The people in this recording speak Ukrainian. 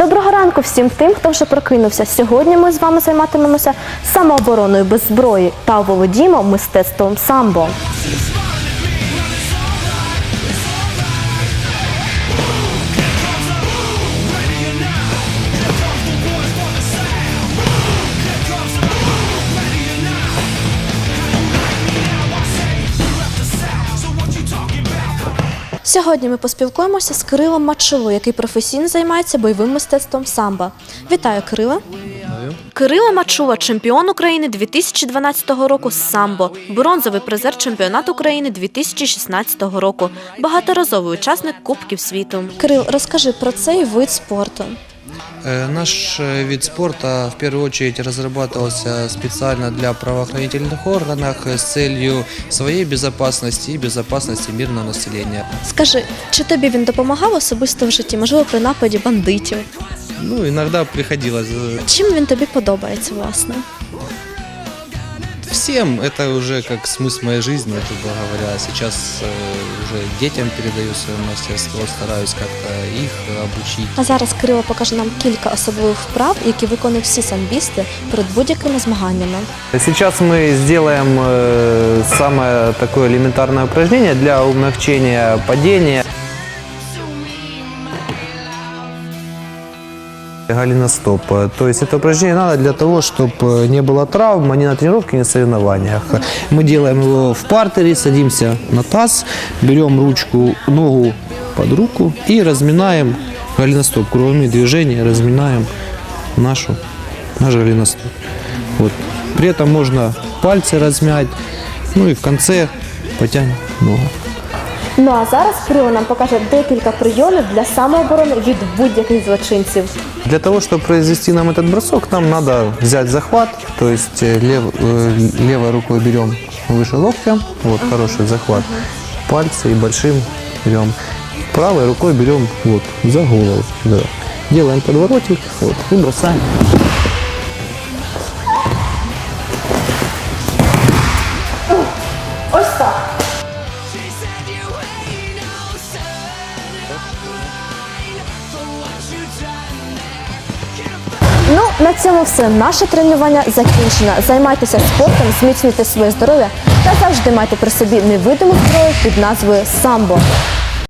Доброго ранку всім тим, хто вже прокинувся. Сьогодні ми з вами займатимемося самообороною без зброї та володіємо мистецтвом самбо. Сьогодні ми поспілкуємося з Кирилом Мачило, який професійно займається бойовим мистецтвом самбо. Вітаю, Кирила. Кирило Мачула, чемпіон України 2012 року з самбо, бронзовий призер чемпіонату України 2016 року, багаторазовий учасник Кубків світу. Кирил, розкажи про цей вид спорту. Э, Наш э, вид спорта в первую очередь разрабатывался специально для правоохранительных органов э, с целью своей безопасности и безопасности мирного населения. Скажи, чи тобі він допомагав особисто в житті, можливо, при нападі бандитів? Ну, иногда приходилось. э, Чим він тобі подобається, власне? Всем это уже как смысл моей жизни, грубо говоря. Сейчас э, уже детям передаю свое мастерство, стараюсь как-то их обучить. А зараз Кирило покаже нам кілька особливих вправ, які виконують всі самбісти перед будь-якими змаганнями. Сейчас мы сделаем э, самое такое элементарное упражнение для умягчения падения. Голеностоп. То есть это упражнение надо для того, чтобы не было травм ни на тренировке, ни на соревнованиях. Мы делаем его в партере, садимся на таз, берем ручку, ногу под руку и разминаем голеностоп. Круговыми движениями разминаем нашу, наш голеностоп. Вот. При этом можно пальцы размять, ну и в конце потянем ногу. Ну а зараз Кирило нам покаже декілька прийомів для самооборони від будь-яких злочинців. Для того, чтобы произвести нам этот бросок, нам надо взять захват, то есть э, лев- э, левой рукой берем выше локтя, вот хороший захват, пальцы и большим берем, правой рукой берем вот за голову, да. делаем подворотик, вот и бросаем. На цьому все. Наше тренування закінчено. Займайтеся спортом, зміцнюйте своє здоров'я та завжди майте при собі невидиму зброю під назвою самбо.